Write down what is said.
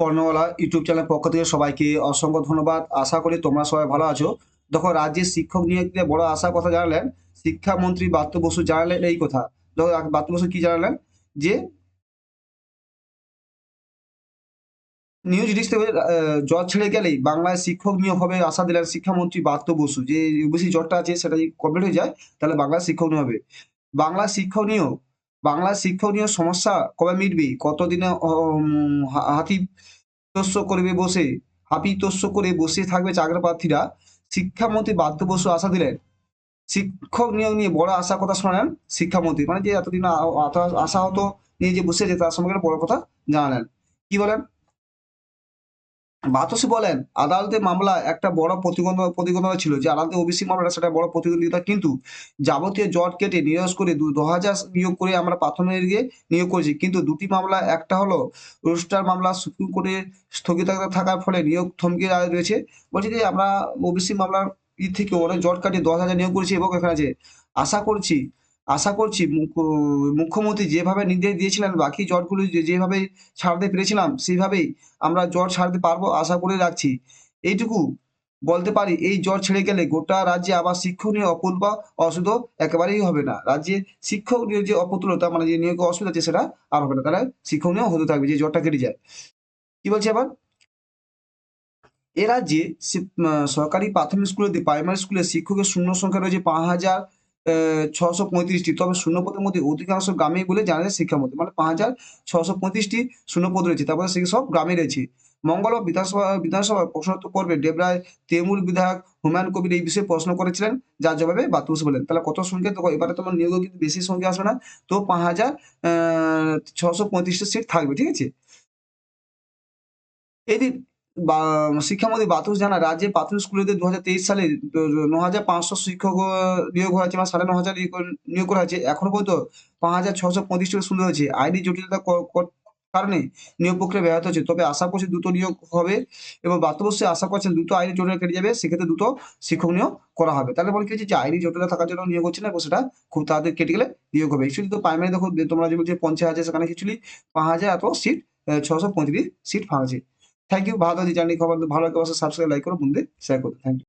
কর্ণওয়ালা YouTube channel পক্ষ থেকে সবাইকে অসংখ্য ধন্যবাদ। আশা করি তোমরা সবাই ভালো আছো। দেখো, রাজ্যের শিক্ষক নিয়ে বড় আশার কথা জানালেন, শিক্ষামন্ত্রী বাত্য বসু জানালেন এই কথা। দেখো বাত্য বসু কি জানালেন? যে নিউজ ডিস্ট্রিক্টে জ্বর ছেড়ে গেলেই বাংলায় শিক্ষক নিয়োগ হবে আশা দিলেন শিক্ষামন্ত্রী বাত্য বসু। যে ইউবিসি জ্বরটা আছে সেটা যদি কমপ্লিট হয়ে যায়, তাহলে বাংলায় শিক্ষক নিয়োগ হবে। বাংলা শিক্ষক নিয়োগ বাংলা শিক্ষণীয় সমস্যা কবে মিটবে? কতদিনে হাতি তস্য করবে বসে? হাপি তস্য করে বসে থাকবে চাকরি প্রার্থীরা শিক্ষামন্ত্রী বাধ্য বসু আশা দিলেন। শিক্ষক নিয়োগ নিয়ে বড় আশা কথা শোনালেন শিক্ষামন্ত্রী। মানে যে এতদিন আশা হতো নিয়ে যে বসে যে তার সম্পর্কে বড় কথা জানালেন। কি বলেন? বাতসি বলেন, আদালতে মামলা একটা বড় প্রতিবন্ধ- প্রতিবন্ধকতা ছিল যে আদালতে ওবিসি মামলা সেটা বড় প্রতিদ্বন্দ্বিতা। কিন্তু যাবতীয় জট কেটে নিয়োগ করে দু হাজার নিয়োগ করে আমরা প্রাথমিক নিয়োগ করেছি। কিন্তু দুটি মামলা, একটা হলো রোস্টার মামলা সুপ্রিম কোর্টে স্থগিত থাকার ফলে নিয়োগ থমকে রয়েছে। বলছি যে আমরা ওবিসি মামলার ই থেকে অনেক জট কাটিয়ে দশ হাজার নিয়োগ করেছি এবং এখানে আছে আশা করছি আশা করছি মুখ্য- মুখ্যমন্ত্রী যেভাবে নির্দেশ দিয়েছিলেন, বাকি জটগুলো যেভাবে ছাড়তে পেরেছিলাম, সেইভাবেই আমরা জ্বর ছাড়তে পারব আশা করে রাখছি। এইটুকু বলতে পারি, এই জ্বর ছেড়ে গেলে গোটা রাজ্যে আবার শিক্ষক নিয়ে অপুল বা অসুবিধা একেবারেই হবে না। রাজ্যে শিক্ষক নিয়ে যে অপুতুলতা মানে যে নিয়োগ অসুবিধা আছে, সেটা আর হবে না। তারা শিক্ষক নিয়েও হতে থাকবে যে জ্বরটা কেটে যায়। কি বলছে আবার এ রাজ্যে সরকারি প্রাথমিক স্কুলে, প্রাইমারি স্কুলে শিক্ষকের শূন্য সংখ্যা রয়েছে পাঁচ হাজার ছশো পঁয়ত্রিশটি। তবে শূন্যপদের মধ্যে অধিকাংশ গ্রামে বলে জানা যায় শিক্ষামন্ত্রী মানে পাঁচ হাজার ছশো পঁয়ত্রিশটি শূন্যপদ রয়েছে। তারপরে সে সব গ্রামে রয়েছে। মঙ্গলবার বিধানসভা, বিধানসভায় প্রশ্নোত্তর পর্বে ডেবরায় তৃণমূল বিধায়ক হুমায়ুন কবির এই বিষয়ে প্রশ্ন করেছিলেন। যার জবাবে বাতুস বলেন, তাহলে কত সংখ্যা? তো এবারে তোমার নিয়োগ কিন্তু বেশি সংখ্যা আসবে না। তো পাঁচ হাজার ছশো পঁয়ত্রিশটি সিট থাকবে, ঠিক আছে? এদিন বা শিক্ষামন্ত্রী বাতুস জানা রাজ্যে প্রাথমিক স্কুলেতে দু হাজার তেইশ সালে ন হাজার পাঁচশো শিক্ষক নিয়োগ হয়েছে বা সাড়ে ন হাজার নিয়োগ করা হয়েছে, এখনও পর্যন্ত পাঁচ হাজার ছশো পঁয়ত্রিশটি শূন্য হয়েছে আইনি জটিলতা কারণে নিয়োগ প্রক্রিয়া ব্যাহত হচ্ছে। তবে আশা করছি দ্রুত নিয়োগ হবে এবং বাস্তবশ্যই আশা করছেন দ্রুত আইনি জটিলতা কেটে যাবে, সেক্ষেত্রে দ্রুত শিক্ষক নিয়োগ করা হবে। তাহলে বলে কি হচ্ছে যে আইনি জটিলতা থাকার জন্য নিয়োগ হচ্ছে না এবং সেটা খুব তাড়াতাড়ি কেটে গেলে নিয়োগ হবে। অ্যাকচুয়ালি তো প্রাইমারি দেখো তোমরা যে বলছে পঞ্চাশ হাজার, সেখানে অ্যাকচুয়ালি পাঁচ হাজার এত সিট ছশো পঁয়ত্রিশ সিট ফাঁকা থ্যাংক ইউ ভালো জার্নি খবর ভালো অবশ্যই সাবস্ক্রাইব লাইক করো বন্ধু শেয়ার করো থ্যাংক ইউ